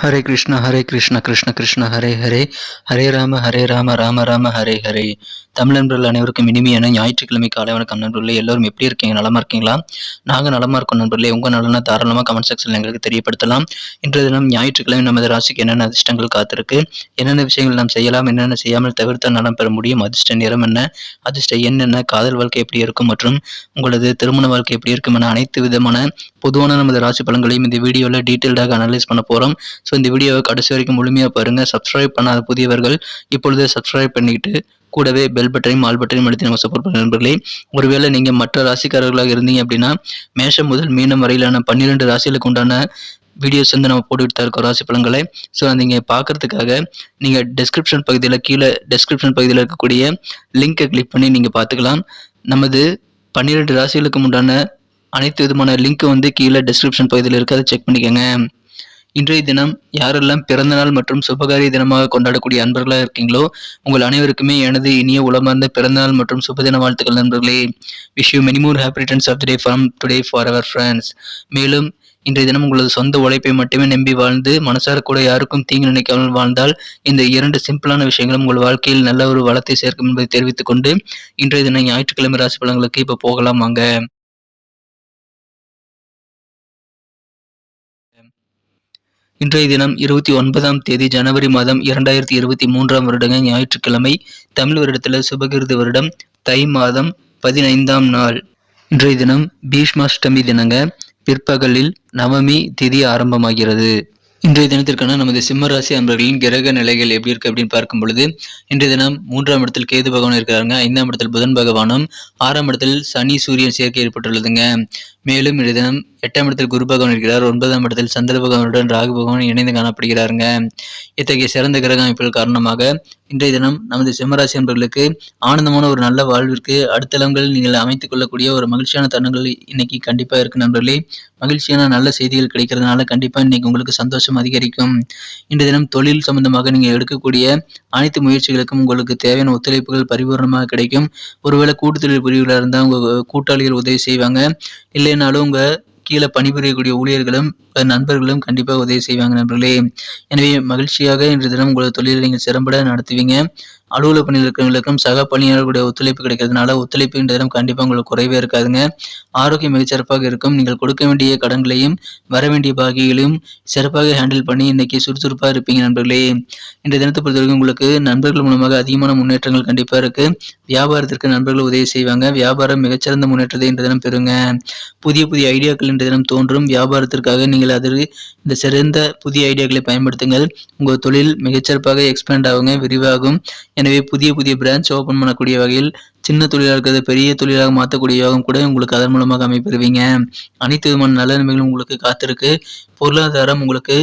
ஹரே கிருஷ்ண ஹரே கிருஷ்ண கிருஷ்ண கிருஷ்ண ஹரே ஹரே. ஹரே ராம ஹரே ராம ராம ராம ஹரே ஹரே. தமிழ் நண்பர்கள் அனைவருக்கும் இனிமையான ஞாயிற்றுக்கிழமை காலை வணக்கம் நண்பர்களே. எல்லோரும் எப்படி இருக்கீங்க? நலமா இருக்கீங்களா? நாங்கள் நலமா இருக்கோம் நண்பர்களே. உங்க நலனை தாராளமாக கமெண்ட் செக்ஷனில் எங்களுக்கு தெரியப்படுத்தலாம். இன்றைய தினம் ஞாயிற்றுக்கிழமை நமது ராசிக்கு என்னென்ன அதிர்ஷ்டங்கள் காத்திருக்கு? என்னென்ன விஷயங்கள் நாம் செய்யலாம்? என்னென்ன செய்யாமல் தவிர்த்தால் நலம் பெற முடியும்? அதிர்ஷ்ட நிறம் என்ன? அதிர்ஷ்ட எண் என்ன? காதல் வாழ்க்கை எப்படி இருக்கும்? மற்றும் உங்களது திருமண வாழ்க்கை எப்படி இருக்கும்? என அனைத்து விதமான பொதுவான நமது ராசி பலன்களையும் இந்த வீடியோவில் டீட்டெயில்டாக அனலைஸ் பண்ண போகிறோம் ஸோ இந்த வீடியோவை கடைசி வரைக்கும் முழுமையாக பாருங்கள் சப்ஸ்கிரைப் பண்ணாத புதியவர்கள் இப்பொழுது சப்ஸ்கிரைப் பண்ணிக்கிட்டு கூடவே பெல் பட்டனையும் ஆல் பட்டனையும் அழுத்தி நம்ம சப்போர்ட் பண்ண நண்பர்களே. ஒருவேளை நீங்கள் மற்ற ராசிக்காரர்களாக இருந்தீங்க அப்படின்னா மேஷம் முதல் மீனம் வரையிலான பன்னிரெண்டு ராசிகளுக்கு உண்டான வீடியோஸ் வந்து நம்ம போட்டுக்கிட்டு தான் இருக்கோம் ராசி பலன்களை. ஸோ நீங்கள் பார்க்கறதுக்காக நீங்கள் டெஸ்கிரிப்ஷன் பகுதியில் கீழே டெஸ்கிரிப்ஷன் பகுதியில் இருக்கக்கூடிய லிங்க்கை கிளிக் பண்ணி நீங்கள் பார்த்துக்கலாம். நமது பன்னிரெண்டு ராசிகளுக்கு உண்டான அனைத்து விதமான லிங்க் வந்து கீழே டெஸ்கிரிப்ஷன் பகுதியில் இருக்குது அதை செக் பண்ணிக்கோங்க. இன்றைய தினம் யாரெல்லாம் பிறந்தநாள் மற்றும் சுபகாரிய தினமாக கொண்டாடக்கூடிய அன்பர்களாக இருக்கீங்களோ உங்கள் அனைவருக்குமே எனது இனிய உளமார்ந்த பிறந்தநாள் மற்றும் சுபதின வாழ்த்துக்கள் நண்பர்களே. Wish you many more happy returns of day from today for our friends மேலும் இன்றைய தினம் உங்களது சொந்த உழைப்பை மட்டுமே நம்பி வாழ்ந்து மனசார கூட யாருக்கும் தீங்கு நினைக்காமல் வாழ்ந்தால் இந்த இரண்டு சிம்பிளான விஷயங்களும் உங்கள் வாழ்க்கையில் நல்ல ஒரு வளத்தை சேர்க்கும் என்பதை தெரிவித்துக் கொண்டு இன்றைய தினம் ஞாயிற்றுக்கிழமை ராசி பலன்களுக்கு இப்போ போகலாம் வாங்க. இன்றைய தினம் இருபத்தி ஒன்பதாம் தேதி ஜனவரி மாதம் இரண்டாயிரத்தி இருபத்தி மூன்றாம் வருடங்க ஞாயிற்றுக்கிழமை தமிழ் வருடத்தில் சுபகிருது வருடம் தை மாதம் பதினைந்தாம் நாள். இன்றைய தினம் பீஷ்மாஷ்டமி தினங்க பிற்பகலில் நவமி திதி ஆரம்பமாகிறது. இன்றைய தினத்திற்கான நமது சிம்ம ராசி அன்பர்களின் கிரக நிலைகள் எப்படி இருக்கு அப்படின்னு பார்க்கும் பொழுது இன்றைய தினம் மூன்றாம் இடத்தில் கேது பகவான் இருக்கிறாங்க ஐந்தாம் இடத்தில் புதன் பகவானும் ஆறாம் இடத்தில் சனி சூரியன் சேர்க்கை ஏற்பட்டுள்ளதுங்க. மேலும் இன்றைய தினம் எட்டாம் இடத்தில் குரு பகவான் இருக்கிறார். ஒன்பதாம் இடத்தில் சந்திர பகவானுடன் ராகு பகவான் இணைந்து காணப்படுகிறாருங்க. இத்தகைய சிறந்த கிரக அமைப்புகள் காரணமாக இன்றைய தினம் நமது சிம்மராசி என்பர்களுக்கு ஆனந்தமான ஒரு நல்ல வாழ்விற்கு அடுத்தளங்களில் நீங்கள் அமைத்துக் கொள்ளக்கூடிய ஒரு மகிழ்ச்சியான தருணங்கள் இன்னைக்கு கண்டிப்பா இருக்கு நண்பர்களே. மகிழ்ச்சியான நல்ல செய்திகள் கிடைக்கிறதுனால கண்டிப்பா இன்னைக்கு உங்களுக்கு சந்தோஷம் அதிகரிக்கும். இன்றைய தினம் தொழில் சம்பந்தமாக நீங்கள் எடுக்கக்கூடிய அனைத்து முயற்சிகளுக்கும் உங்களுக்கு தேவையான ஒத்துழைப்புகள் பரிபூர்ணமாக கிடைக்கும். ஒருவேளை கூட்டுத்தொழில் புரிவுகளாக இருந்தால் உங்க கூட்டாளிகள் உதவி செய்வாங்க. இல்லைனாலும் உங்க கீழே பணிபுரியக்கூடிய ஊழியர்களும் நண்பர்களும் கண்டிப்பாக உதவி செய்வாங்க நண்பர்களே. எனவே மகிழ்ச்சியாக இன்று தினம் உங்களது தொழிலை நீங்கள் சிறம்பட நடத்துவீங்க. அலுவலக பணியில் இருக்கிறவங்களுக்கும் சக பணியாளர்களுடைய ஒத்துழைப்பு கிடைக்கிறதுனால ஒத்துழைப்பு தினம் கண்டிப்பாக உங்களுக்கு குறைவே இருக்காதுங்க. ஆரோக்கியம் மிகச்சிறப்பாக இருக்கும். நீங்கள் கொடுக்க வேண்டிய கடன்களையும் வர வேண்டிய பாக்கிகளையும் சிறப்பாக ஹேண்டில் பண்ணி இன்னைக்கு சுறுசுறுப்பாக இருப்பீங்க நண்பர்களே. இந்த தினத்தை பொறுத்தவரைக்கும் உங்களுக்கு நண்பர்கள் மூலமாக அதிகமான முன்னேற்றங்கள் கண்டிப்பாக இருக்கு. வியாபாரத்திற்கு நண்பர்கள் உதவி செய்வாங்க. வியாபாரம் மிகச்சிறந்த முன்னேற்றத்தை இன்று தினம் பெறுங்க. புதிய புதிய ஐடியாக்கள் இன்று தினம் தோன்றும். வியாபாரத்திற்காக நீங்கள் அதற்கு இந்த சிறந்த புதிய ஐடியாக்களை பயன்படுத்துங்கள். உங்கள் தொழில் மிகச்சிறப்பாக எக்ஸ்பேண்ட் ஆகுங்க விரிவாகும். எனவே புதிய புதிய பிரான்ச் ஓப்பன் பண்ணக்கூடிய வகையில் சின்ன தொழிலாக இருக்கிறது பெரிய தொழிலாக மாற்றக்கூடிய யோகம் கூட உங்களுக்கு அதன் மூலமாக அமைப்பெறுவீங்க. அனைத்து விதமான நல்ல நன்மைகளும் உங்களுக்கு காத்திருக்கு. பொருளாதாரம் உங்களுக்கு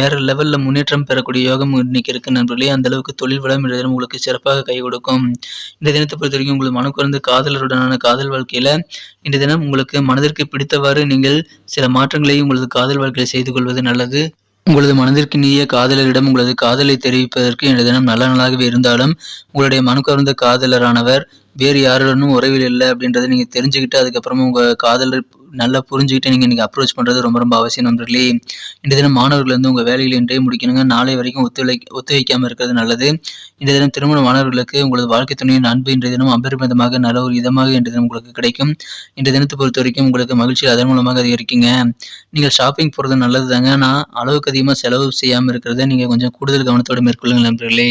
வேற லெவலில் முன்னேற்றம் பெறக்கூடிய யோகம் இன்னைக்கு இருக்கு நண்பர்களே. அந்த அளவுக்கு தொழில் வளம் இந்த தினம் உங்களுக்கு சிறப்பாக கை கொடுக்கும். இந்த தினத்தை பொறுத்த வரைக்கும் உங்களுக்கு மனம் குறைந்து காதலருடனான காதல் வாழ்க்கையில இந்த தினம் உங்களுக்கு மனதிற்கு பிடித்தவாறு நீங்கள் சில மாற்றங்களை உங்களது காதல் வாழ்க்கையில் செய்து கொள்வது நல்லது. உங்களது மனதிற்கு நீய காதலரிடம் உங்களது காதலை தெரிவிப்பதற்கு எனது தினம் நல்ல நாளாகவே இருந்தாலும் உங்களுடைய மனக்கவர்ந்த காதலரானவர் வேறு யாருடனும் உறவில் இல்லை அப்படின்றத நீங்கள் தெரிஞ்சுக்கிட்டு அதுக்கப்புறமா உங்கள் காதலர் நல்லா புரிஞ்சுக்கிட்டு நீங்கள் இன்றைக்கி அப்ரோச் பண்ணுறது ரொம்ப ரொம்ப அவசியம் நண்பர்களே. இந்த தினம் மாணவர்கள் வந்து உங்கள் வேலைகளை இன்றே முடிக்கணுங்க. நாளை வரைக்கும் ஒத்துழை ஒத்துழைக்காமல் இருக்கிறது நல்லது. இந்த தினம் திருமண மாணவர்களுக்கு உங்களது வாழ்க்கை துணையின் அன்பு இன்றைய தினம் அபரிமிதமாக நல்ல ஒரு இதமாக இன்றைய தினம் உங்களுக்கு கிடைக்கும். இந்த தினத்தை பொறுத்த வரைக்கும் உங்களுக்கு மகிழ்ச்சி அதன் மூலமாக அதிகரிக்குங்க. நீங்கள் ஷாப்பிங் போகிறது நல்லது தாங்க ஆனால் அளவுக்கு அதிகமாக செலவு செய்யாமல் இருக்கிறத நீங்கள் கொஞ்சம் கூடுதல் கவனத்தோடு மேற்கொள்ளுங்கள் நண்பர்களே.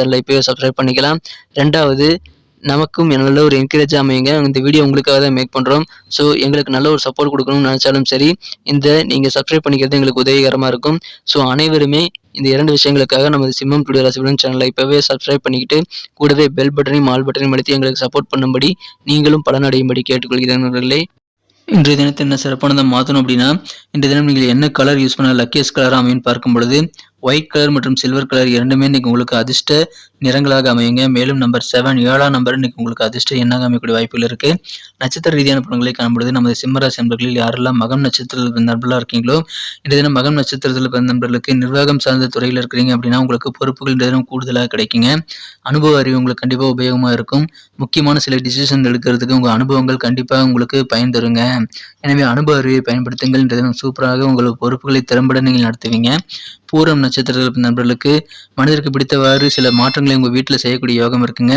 சேனலை இப்போயே சப்ஸ்கிரைப் பண்ணிக்கலாம். ரெண்டாவது நமக்கும் நல்ல ஒரு என்கரேஜ் அமையுங்க. இந்த வீடியோ உங்களுக்காக தான் மேக் பண்ணுறோம் ஸோ எங்களுக்கு நல்ல ஒரு சப்போர்ட் கொடுக்கணும்னு நினச்சாலும் சரி இந்த நீங்கள் சப்ஸ்கிரைப் பண்ணிக்கிறது எங்களுக்கு உதவிகரமாக இருக்கும். ஸோ அனைவருமே இந்த இரண்டு விஷயங்களுக்காக நமது சிம்மம் டுடே ரசிபலன் சேனலை இப்போவே சப்ஸ்கிரைப் பண்ணிக்கிட்டு கூடவே பெல் பட்டனையும் ஆல் பட்டனையும் அழுத்தி எங்களுக்கு சப்போர்ட் பண்ணும்படி நீங்களும் பலனடையும்படி கேட்டுக்கொள்கிறேன் நண்பர்களே. இன்றைய தினத்தை என்ன சிறப்பானதாக மாற்றணும் அப்படின்னா இன்றைய தினம் நீங்கள் என்ன கலர் யூஸ் பண்ண லக்கியஸ்ட் கலராக அமைன்னு பார்க்கும் பொழுது ஒயிட் கலர் மற்றும் சில்வர் கலர் இரண்டுமே இன்னைக்கு உங்களுக்கு அதிர்ஷ்ட நிறங்களாக அமையுங்க. மேலும் நம்பர் செவன் ஏழாம் நம்பர் இன்னைக்கு உங்களுக்கு அதிர்ஷ்ட எண்ணாக அமையக்கூடிய வாய்ப்புகள் இருக்கு. நட்சத்திர ரீதியான படங்களை காணும்பொழுது நமது சிம்மராசி நண்பர்களில் யாரெல்லாம் மகம் நட்சத்திரத்தில் பிறந்த நண்பர்களாக இருக்கீங்களோ இந்த தினம் மகம் நட்சத்திரத்தில் பிறந்த நண்பர்களுக்கு நிர்வாகம் சார்ந்த துறையில் இருக்கிறீங்க அப்படின்னா உங்களுக்கு பொறுப்புகள் இந்த தினம் கூடுதலாக கிடைக்குங்க. அனுபவ அறிவு உங்களுக்கு கண்டிப்பாக உபயோகமாக இருக்கும். முக்கியமான சில டிசிஷன் எடுக்கிறதுக்கு உங்கள் அனுபவங்கள் கண்டிப்பாக உங்களுக்கு பயன் தருங்க. எனவே அனுபவ அறிவை பயன்படுத்துங்கள். இந்த தினம் சூப்பராக உங்கள் பொறுப்புகளை திறம்பட நீங்கள் நடத்துவீங்க. பூரம் நட்சத்திரத்தில் நண்பர்களுக்கு மனதிற்கு பிடித்தவாறு சில மாற்றங்களை உங்கள் வீட்டில் செய்யக்கூடிய யோகம் இருக்குங்க.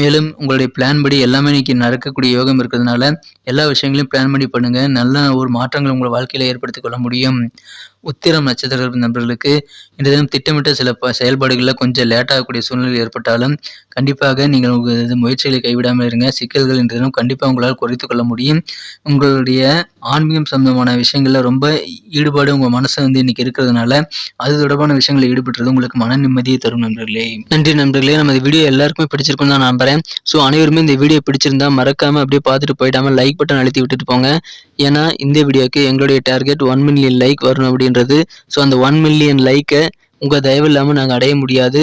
மேலும் உங்களுடைய பிளான் படி எல்லாமே இன்னைக்கு நடக்கக்கூடிய யோகம் இருக்கிறதுனால எல்லா விஷயங்களையும் பிளான் பண்ணி பண்ணுங்கள் நல்ல ஒரு மாற்றங்கள் உங்கள் வாழ்க்கையில் ஏற்படுத்திக் கொள்ள முடியும். உத்திரம் நட்சத்திர நண்பர்களுக்கு இன்று தினம் திட்டமிட்ட சில ப செயல்பாடுகளில் கொஞ்சம் லேட்டாகக்கூடிய சூழ்நிலை ஏற்பட்டாலும் கண்டிப்பாக நீங்கள் உங்களது முயற்சிகளை கைவிடாமல் இருங்க. சிக்கல்கள் இன்று தினம் கண்டிப்பாக உங்களால் குறைத்து கொள்ள முடியும். உங்களுடைய ஆன்மீகம் சம்பந்தமான விஷயங்களில் ரொம்ப ஈடுபாடு உங்கள் மனசு வந்து இன்னைக்கு இருக்கிறதுனால அது தொடர்பான விஷயங்களில் ஈடுபட்டுறது உங்களுக்கு மன நிம்மதியை தரும் நண்பர்களே. நன்றி நண்பர்களே. நம்ம வீடியோ எல்லாருக்குமே பிடிச்சிருக்கும் தான் நம்புறேன். ஸோ அனைவருமே இந்த வீடியோ பிடிச்சிருந்தா மறக்காம அப்படியே பார்த்துட்டு போயிடாம லைக் பட்டன் அழுத்தி விட்டுட்டு போங்க. ஏன்னா இந்த வீடியோக்கு எங்களுடைய டார்கெட் ஒன் மில்லியன் லைக் வரணும் அப்படின்றது. ஸோ அந்த ஒன் மில்லியன் லைக்கை உங்கள் தயவு இல்லாமல் நாங்கள் அடைய முடியாது.